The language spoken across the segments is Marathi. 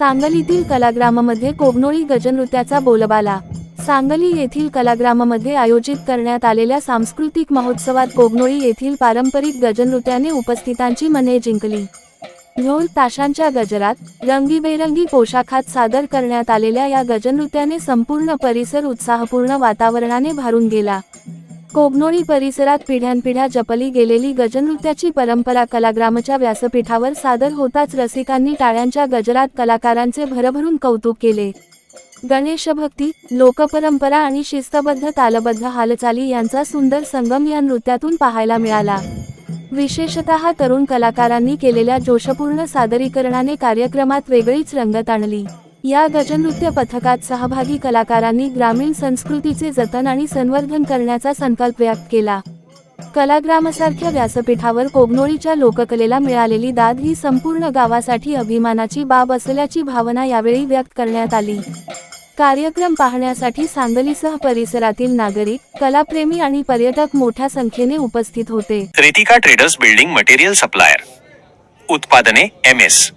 सांगलीतील कलाग्राममध्ये कोगनोळी गजनृत्याचा बोलबाला. सांगली येथील कलाग्राममध्ये आयोजित करण्यात आलेल्या सांस्कृतिक महोत्सवात कोगनोळी येथील पारंपरिक गजनृत्याने उपस्थितांची मने जिंकली. ढोल ताशांच्या गजरात रंगीबेरंगी पोशाखात सादर करण्यात आलेल्या या गजनृत्याने संपूर्ण परिसर उत्साहपूर्ण वातावरणाने भारून गेला. कोगनोळी परिसरात पिढ्यानपिढ्या जपली गेलेली गजनृत्याची परंपरा कलाग्रामच्या व्यासपीठावर सादर होताच रसिकांनी टाळ्यांच्या गजरात कलाकारांचे भरभरून कौतुक केले. गणेशभक्ती लोकपरंपरा आणि शिस्तबद्ध तालबद्ध हालचाली यांचा सुंदर संगम या नृत्यातून पाहायला मिळाला. विशेषतः तरुण कलाकारांनी केलेल्या जोशपूर्ण सादरीकरणाने कार्यक्रमात वेगळीच रंगत आणली. या गजनृत्य पथकात सहभागी कलाकारांनी ग्रामीण संस्कृतीचे जतन आणि संवर्धन करण्याचा संकल्प व्यक्त केला. कलाग्रामसारख्या व्यासपीठावर कोगनोळीच्या लोककलेला मिळालेली दाद ही संपूर्ण गावासाठी अभिमानाची बाब असल्याची भावना यावेळी व्यक्त करण्यात आली. कार्यक्रम पाहण्यासाठी सांगलीसह परिसरातील नागरिक कलाप्रेमी आणि पर्यटक मोठ्या संख्येने उपस्थित होते. Ritika traders building material supplier. उत्पादने M S.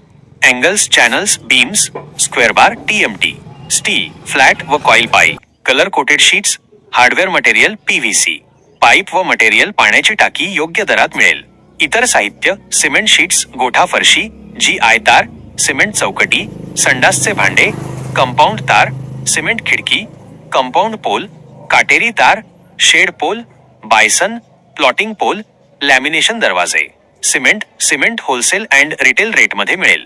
Angles channels beams square bar T steel flat व coil pipe colour coated sheets hardware material PVC pipe व मटेरियल पाण्याची टाकी योग्य दरात मिळेल. इतर साहित्य सिमेंट शीट्स गोठा फरशी जी आय तार सिमेंट चौकटी संडासचे भांडे कंपाऊंड तार सिमेंट खिडकी कंपाऊंड पोल काटेरी तार shed pole bison plotting pole lamination दरवाजे. Cement cement wholesale and retail रेटमध्ये मिळेल.